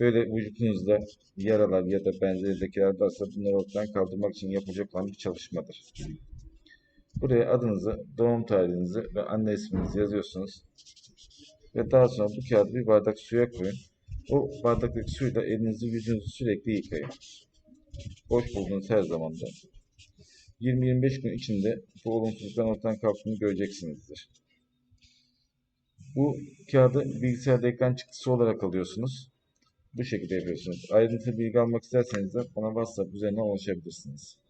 böyle vücudunuzda yaralar ya da benzeri lekeler varsa bunları ortadan kaldırmak için yapacak olan bir çalışmadır. Buraya adınızı, doğum tarihinizi ve anne isminizi yazıyorsunuz. Ve daha sonra bu kağıdı bir bardak suya koyun. O bardaktaki suyla elinizi yüzünüzü sürekli yıkayın. Boş bulduğunuz her zamanda. 20-25 gün içinde bu olumsuzlukların ortadan kalktığını göreceksinizdir. Bu kağıdı bilgisayarda ekran çıktısı olarak alıyorsunuz. Bu şekilde yapıyorsunuz. Ayrıntılı bilgi almak isterseniz de bana WhatsApp üzerinden ulaşabilirsiniz.